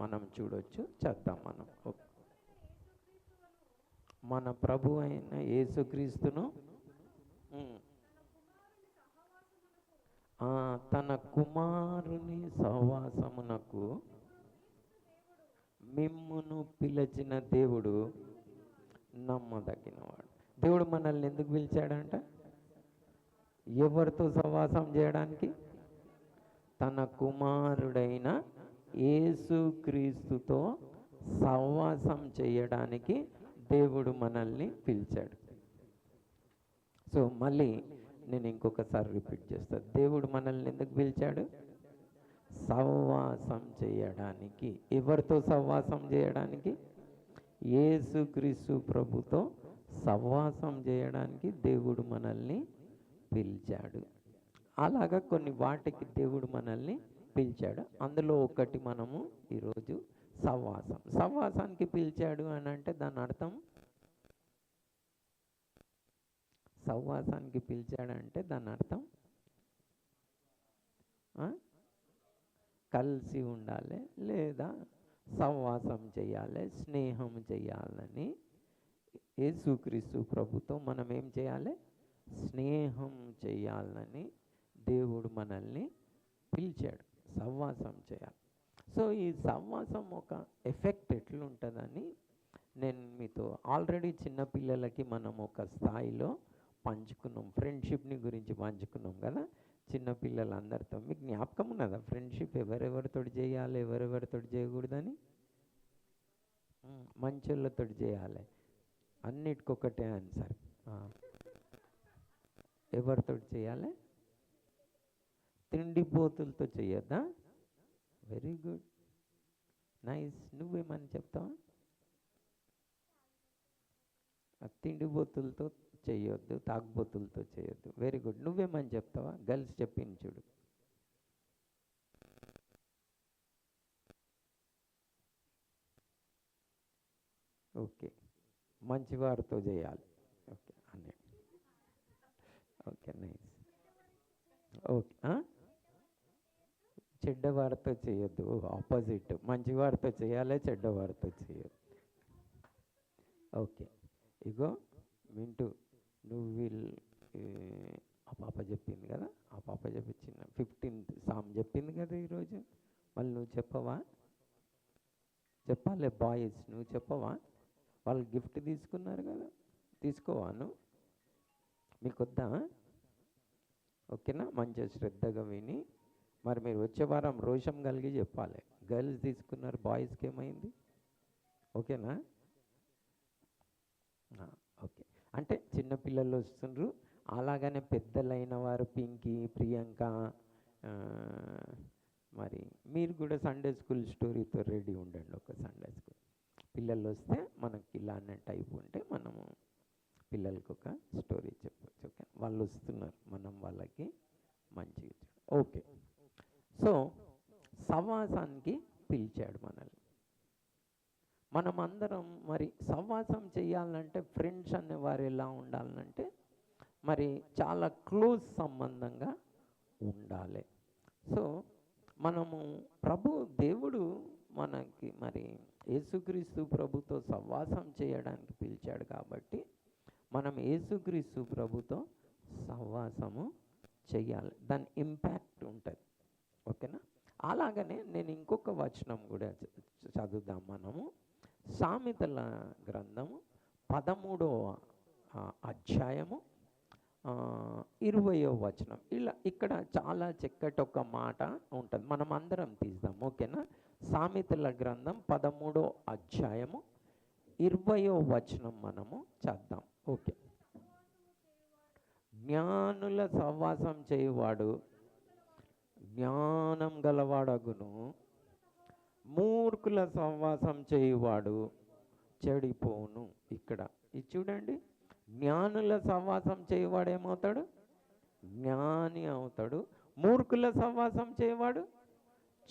మనం చూడొచ్చు చేద్దాం మనం. మన ప్రభు అయిన యేసుక్రీస్తును ఆ, తన కుమారుని సహవాసమునకు మిమ్మును పిలిచిన దేవుడు నమ్మదగినవాడు. దేవుడు మనల్ని ఎందుకు పిలిచాడంట? ఎవరితో సహవాసం చేయడానికి? తన కుమారుడైన ఏసుక్రీస్తుతో సహవాసం చేయడానికి దేవుడు మనల్ని పిలిచాడు. సో మళ్ళీ నేను ఇంకొకసారి రిపీట్ చేస్తాను దేవుడు మనల్ని ఎందుకు పిలిచాడు? సహవాసం చేయడానికి. ఎవరితో సహవాసం చేయడానికి? ఏసుక్రీస్తు ప్రభుతో సహవాసం చేయడానికి దేవుడు మనల్ని పిలిచాడు. అలాగా కొన్ని వాటికి దేవుడు మనల్ని పిలిచాడు. అందులో ఒకటి మనము ఈరోజు సహవాసం సహవాసానికి పిలిచాడు అని అంటే దాని అర్థం? సహవాసానికి పిలిచాడంటే దాని అర్థం? కలిసి ఉండాలి లేదా సహవాసం చేయాలి స్నేహం చేయాలని యేసుక్రీస్తు ప్రభుతో మనం ఏం చేయాలి? స్నేహం చేయాలని దేవుడు మనల్ని పిలిచాడు. సహవాసం చేయాలి. సో ఈ సహవాసం ఒక ఎఫెక్ట్ ఎట్లుంటుందని నేను మీతో ఆల్రెడీ చిన్నపిల్లలకి మనం ఒక స్థాయిలో పంచుకున్నాం. ఫ్రెండ్షిప్ని గురించి పంచుకున్నాం కదా. చిన్నపిల్లలందరితో మీకు జ్ఞాపకం ఉన్నదా? ఫ్రెండ్షిప్ ఎవరెవరితో చేయాలి ఎవరెవరితో చేయకూడదని? మంచోళ్ళతో చేయాలి. అన్నిటికొకటే ఆన్సర్. ఎవరితో చేయాలి? తిండిపోతులతో చేయొద్దా? వెరీ గుడ్ నైస్ నువ్వేమని చెప్తావా? ఆ చేయొద్దు తాగుబోతులతో చేయొద్దు. వెరీ గుడ్ నువ్వేమని చెప్తావా? గర్ల్స్ చెప్పింది చూడు. ఓకే మంచివారితో చేయాలి. ఓకే అనే ఓకే నైస్ ఓకే చెడ్డవారితో చేయొద్దు. ఆపోజిట్ మంచివారితో చేయాలి చెడ్డవారితో చేయొద్దు. ఓకే ఇగో వింటూ నువ్వు వీళ్ళు ఆ పాప చెప్పింది కదా? ఆ పాప చెప్పించిన ఫిఫ్టీన్త్ సామ్ చెప్పింది కదా ఈరోజు? మళ్ళీ నువ్వు చెప్పవా? చెప్పాలి బాయ్స్ నువ్వు చెప్పవా? వాళ్ళు గిఫ్ట్ తీసుకున్నారు కదా? తీసుకోవా నువ్వు? మీకు వద్దా ఓకేనా? మంచిగా శ్రద్ధగా విని మరి మీరు వచ్చే వారం రోషం కలిగి చెప్పాలి. గర్ల్స్ తీసుకున్నారు బాయ్స్కి ఏమైంది ఓకేనా? ఓకే. అంటే చిన్నపిల్లలు వస్తుండ్రు. అలాగనే పెద్దలైన వారు పింకీ ప్రియాంక మరి మీరు కూడా సండే స్కూల్ స్టోరీతో రెడీ ఉండండి ఒక సండే స్కూల్ పిల్లలు వస్తే మనకి ఇలానే టైప్ ఉంటే మనము పిల్లలకి ఒక స్టోరీ చెప్పచ్చు ఓకే? వాళ్ళు వస్తున్నారు మనం వాళ్ళకి మంచిగా ఓకే. సో సవాసానికి పిలిచాడు మనల్ని. మనం అందరం మరి సవాసం చేయాలంటే ఫ్రెండ్స్ అనేవారు ఎలా ఉండాలంటే మరి చాలా క్లోజ్ సంబంధంగా ఉండాలి. సో మనము ప్రభు దేవుడు మనకి మరి యేసుక్రీస్తు ప్రభుతో సవాసం చేయడానికి పిలిచాడు కాబట్టి మనం యేసుక్రీస్తు ప్రభుతో సహవాసము చేయాలి. దాని ఇంపాక్ట్ ఉంటుంది. ఓకేనా? అలాగనే నేను ఇంకొక వచనం కూడా చ- చదువుదాం మనము. సామెతల గ్రంథము పదమూడవ అధ్యాయము ఇరవయో వచనం. ఇలా ఇక్కడ చాలా చక్కటి ఒక మాట ఉంటుంది. మనం అందరం తీద్దాం ఓకేనా? సామెతల గ్రంథం పదమూడో అధ్యాయము ఇరవయో వచనం మనము చేద్దాం. ఓకే. జ్ఞానుల సహవాసం చేయవాడు జ్ఞానం గలవాడగును. మూర్ఖుల సహవాసం చేయువాడు చెడిపోను ఇక్కడ. ఇది చూడండి. జ్ఞానుల సహవాసం చేయువాడు ఏమవుతాడు? జ్ఞాని అవుతాడు. మూర్ఖుల సహవాసం చేయవాడు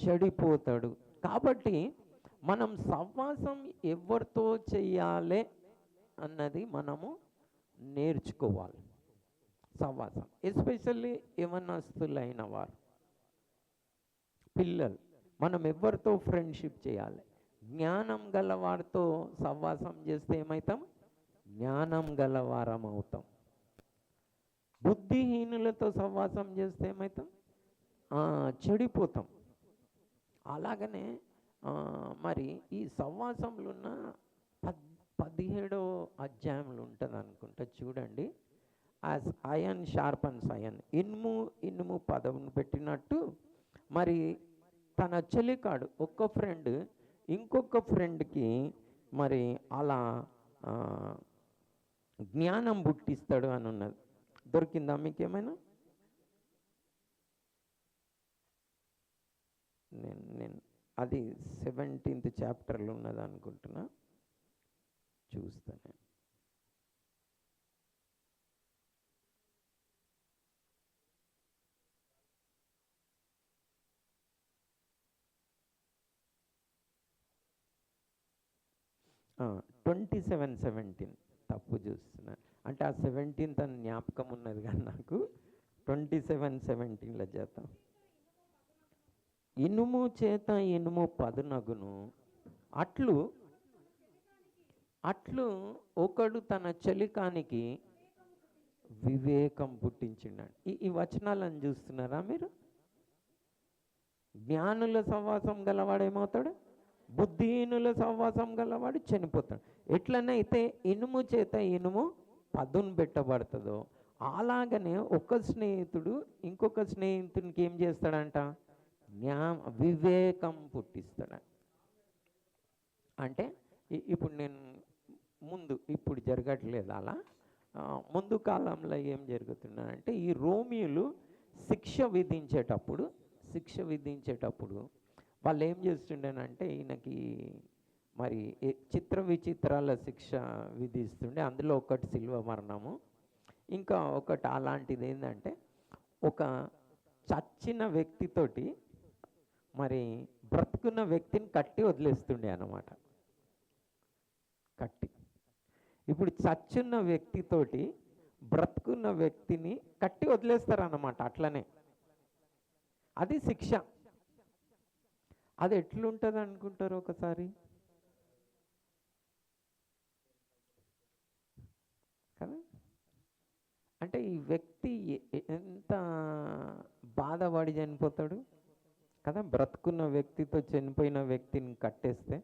చెడిపోతాడు. కాబట్టి మనం సహవాసం ఎవరితో చెయ్యాలి అన్నది మనము నేర్చుకోవాలి. సహవాసం. ఎస్పెషల్లీ యవనస్తులైన వారు. పిల్లలు. మనం ఎవరితో ఫ్రెండ్షిప్ చేయాలి? జ్ఞానం గలవారితో సహవాసం చేస్తే ఏమవుతాం జ్ఞానం గలవారం అవుతాం బుద్ధిహీనులతో సహవాసం చేస్తే ఏమవుతాం చెడిపోతాం. అలాగనే మరి ఈ సహవాసంలో ఉన్న పద్ పదిహేడో అధ్యాయంలో ఉంటుంది అనుకుంటా చూడండి. యాజ్ అయన్ షార్పన్స్ అయన్ ఇనుము ఇనుము పదవును పెట్టినట్టు మరి తన చెలికాడు ఒక్క ఫ్రెండ్ ఇంకొక ఫ్రెండ్కి మరి అలా జ్ఞానం పుట్టిస్తాడు అని ఉన్నది. దొరికిందా మీకేమైనా? నేను నేను అది సెవెంటీన్త్ చాప్టర్లో ఉన్నది అనుకుంటున్నా. చూస్తా ట్వంటీ సెవెన్ సెవెంటీన్ తప్పు చూస్తున్నా. అంటే ఆ సెవెంటీన్త్ అని జ్ఞాపకం ఉన్నది కానీ నాకు. ట్వంటీ సెవెన్ సెవెంటీన్లో చేద్దాం ఇనుము చేత ఇనుము పదునగును. అట్లు అట్లు ఒకడు తన చెలికానికి వివేకం పుట్టించిండండి ఈ ఈ వచనాలను చూస్తున్నారా మీరు? జ్ఞానుల సహవాసం గలవాడు ఏమవుతాడు బుద్ధిహీనుల సహవాసం గలవాడు చనిపోతాడు. ఎట్లనైతే ఇనుము చేత ఇనుము పదును పెట్టబడుతుందో అలాగనే ఒక స్నేహితుడు ఇంకొక స్నేహితునికి ఏం చేస్తాడంట? జ్ఞా వివేకం పుట్టిస్తాడు. అంటే ఇప్పుడు నేను ముందు ఇప్పుడు జరగట్లేదు అలా. ముందు కాలంలో ఏం జరుగుతుందంటే ఈ రోమియోలు శిక్ష విధించేటప్పుడు శిక్ష విధించేటప్పుడు వాళ్ళు ఏం చేస్తుండేనంటే ఈయనకి మరి చిత్ర విచిత్రాల శిక్ష విధిస్తుండే. అందులో ఒకటి శిల్వ మరణము. ఇంకా ఒకటి అలాంటిది ఏంటంటే ఒక చచ్చిన వ్యక్తితోటి మరి బ్రతుకున్న వ్యక్తిని కట్టి వదిలేస్తుండే అనమాట కట్టి. ఇప్పుడు చచ్చున్న వ్యక్తితోటి బ్రతుకున్న వ్యక్తిని కట్టి వదిలేస్తారన్నమాట అట్లనే. అది శిక్ష. అది ఎట్లుంటుంది అనుకుంటారు ఒకసారి? కదా? అంటే ఈ వ్యక్తి ఎంత బాధపడి చనిపోతాడు? కదా? బ్రతుకున్న వ్యక్తితో చనిపోయిన వ్యక్తిని కట్టేస్తే?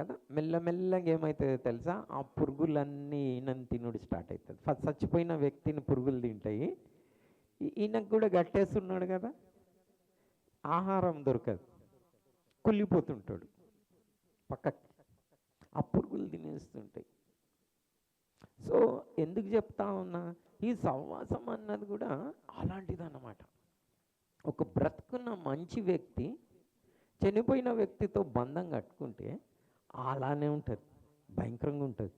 కదా? మెల్లమెల్లగా ఏమవుతుందో తెలుసా? ఆ పురుగులన్నీ ఈయనని తినుడు స్టార్ట్ అవుతుంది ఫస్ట్ చచ్చిపోయిన వ్యక్తిని పురుగులు తింటాయి. ఈయనకు కూడా కట్టేస్తున్నాడు కదా? ఆహారం దొరకదు. కుళ్ళిపోతుంటాడు. పక్కకి. ఆ పురుగులు తినేస్తుంటాయి. సో ఎందుకు చెప్తా ఉన్నా ఈ సహవాసం అన్నది కూడా అలాంటిదన్నమాట. ఒక బ్రతుకున్న మంచి వ్యక్తి చనిపోయిన వ్యక్తితో బంధం కట్టుకుంటే అలానే ఉంటుంది. భయంకరంగా ఉంటుంది.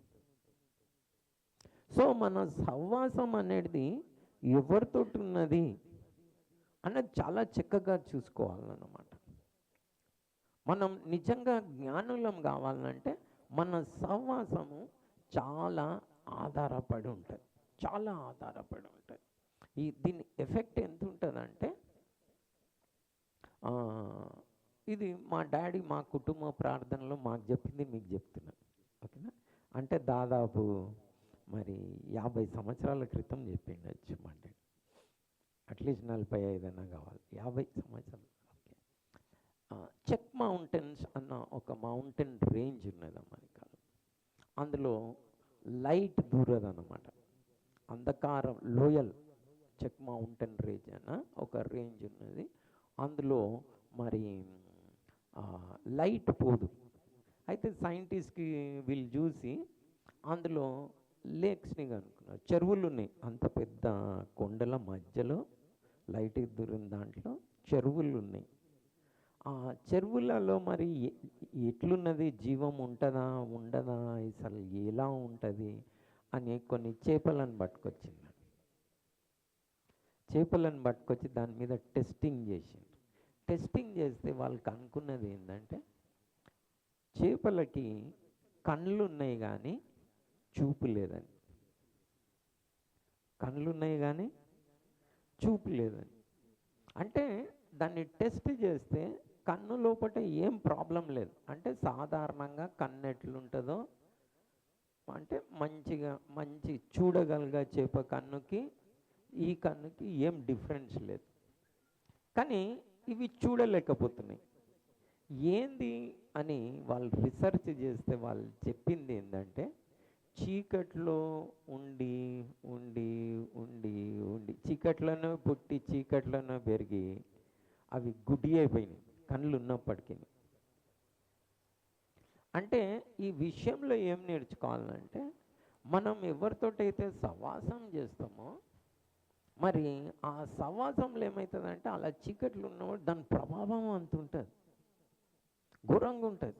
సో మన సహవాసం అనేది ఎవరితోటి ఉన్నది? అన్నది చాలా చక్కగా చూసుకోవాలన్నమాట. మనం నిజంగా జ్ఞానులం కావాలంటే మన సహవాసము చాలా ఆధారపడి ఉంటుంది. చాలా ఆధారపడి ఉంటుంది. ఈ దీని ఎఫెక్ట్ ఎంత ఉంటుందంటే ఇది మా డాడీ మా కుటుంబ ప్రార్థనలో మాకు చెప్పింది మీకు చెప్తున్నాను ఓకేనా? అంటే దాదాపు మరి యాభై సంవత్సరాల క్రితం చెప్పిండొచ్చు మా అట్లీస్ట్ నలభై ఐదైనా కావాలి. యాభై సంవత్సరాలు. ఓకే. చెక్ మౌంటైన్స్ అన్న ఒక మౌంటైన్ రేంజ్ ఉన్నది అమెరికాలో అందులో లైట్ దూరదన్నమాట. అంధకారం లోయల్ చెక్ మౌంటైన్ రేంజ్ అన్న ఒక రేంజ్ ఉన్నది. అందులో మరి లైట్ పోదు. అయితే సైంటిస్ట్కి వీళ్ళు చూసి అందులో లేక్స్ని కనుక్కున్నారు. చెరువులు ఉన్నాయి అంత పెద్ద కొండల మధ్యలో లైట్ దూరం దాంట్లో చెరువులు ఉన్నాయి ఆ చెరువులలో మరి ఎట్లున్నది? జీవం ఉంటుందా? ఉండదా? అసలు ఎలా ఉంటుంది? అని కొన్ని చేపలను పట్టుకొచ్చింది. చేపలను పట్టుకొచ్చి దాని మీద టెస్టింగ్ చేసిండ్రు టెస్టింగ్ చేస్తే వాళ్ళకి అనుకున్నది ఏంటంటే చేపలకి కళ్ళు ఉన్నాయి కానీ చూపు లేదని. కళ్ళు ఉన్నాయి కానీ చూపు లేదని. అంటే దాన్ని టెస్ట్ చేస్తే కన్ను లోపట ఏం ప్రాబ్లం లేదు. అంటే సాధారణంగా కన్ను ఎట్లుంటుందో అంటే మంచిగా మంచి చూడగలగా చేప కన్నుకి ఈ కన్నుకి ఏం డిఫరెన్స్ లేదు. కానీ ఇవి చూడలేకపోతున్నాయి. ఏంది అని వాళ్ళు రీసెర్చ్ చేస్తే వాళ్ళు చెప్పింది ఏంటంటే చీకట్లో ఉండి ఉండి ఉండి ఉండి చీకట్లోనే పుట్టి చీకట్లోనే పెరిగి అవి గుడ్డి అయిపోయినాయి కళ్ళు ఉన్నప్పటికీ. అంటే ఈ విషయంలో ఏం నేర్చుకోవాలంటే మనం ఎవరితోటైతే సవాసం చేస్తామో మరి ఆ సవాసంలో ఏమవుతుందంటే అలా చీకట్లు ఉన్నవాడు దాని ప్రభావం అంత ఉంటుంది ఘోరంగా ఉంటుంది.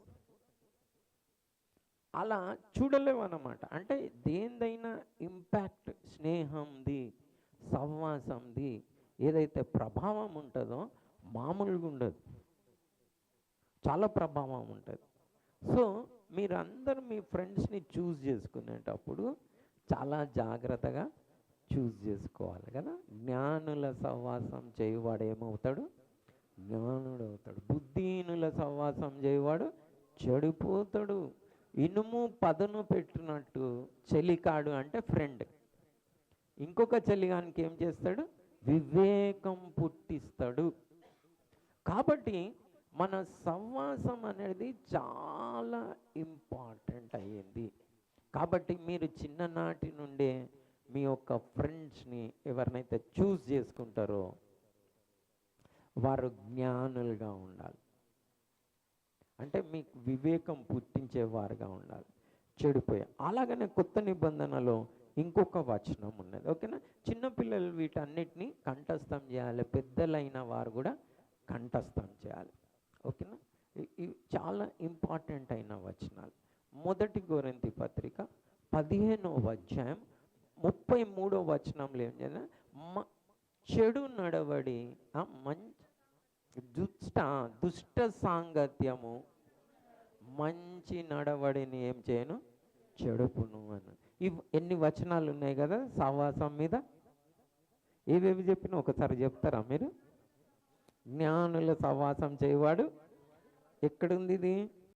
అలా చూడలేము అన్నమాట అంటే దేనిదైనా ఇంపాక్ట్ స్నేహంది సహవాసంది ఏదైతే ప్రభావం ఉంటుందో మామూలుగా ఉండదు. చాలా ప్రభావం ఉంటుంది. సో మీరందరూ మీ ఫ్రెండ్స్ని చూస్ చేసుకునేటప్పుడు చాలా జాగ్రత్తగా చూస్ చేసుకోవాలి కదా. జ్ఞానుల సహవాసం చేయవాడు ఏమవుతాడు? జ్ఞానుడు అవుతాడు బుద్ధిహీనుల సహవాసం చేయవాడు చెడిపోతాడు. ఇనుము పదను పెట్టినట్టు చెలికాడు అంటే ఫ్రెండ్ ఇంకొక చెలిగానికి ఏం చేస్తాడు? వివేకం పుట్టిస్తాడు. కాబట్టి మన సంవాసం అనేది చాలా ఇంపార్టెంట్ అయ్యింది. కాబట్టి మీరు చిన్ననాటి నుండే మీ యొక్క ఫ్రెండ్స్ని ఎవరినైతే చూస్ చేసుకుంటారో వారు జ్ఞానులుగా ఉండాలి. అంటే మీకు వివేకం పుట్టించేవారుగా ఉండాలి. చెడిపోయే. అలాగనే కొత్త నిబంధనలో ఇంకొక వచనం ఉన్నది. ఓకేనా? చిన్నపిల్లలు వీటన్నిటిని కంఠస్థం చేయాలి. పెద్దలైన వారు కూడా కంఠస్థం చేయాలి. ఓకేనా? ఇవి చాలా ఇంపార్టెంట్ అయిన వచనాలు. మొదటి గోరంతి పత్రిక పదిహేనవ అధ్యాయం ముప్పై మూడో వచనంలో ఏం చేయాలి? మ- చెడు నడవడి మంచి దుష్ట దుష్ట సాంగత్యము మంచి నడవడిని ఏం చేయను? చెడుపును అని. ఇవి ఎన్ని వచనాలు ఉన్నాయి కదా సహవాసం మీద? ఏవేవి చెప్పినా ఒకసారి చెప్తారా మీరు? జ్ఞానుల సహవాసం చేయవాడు? ఎక్కడుంది ఇది?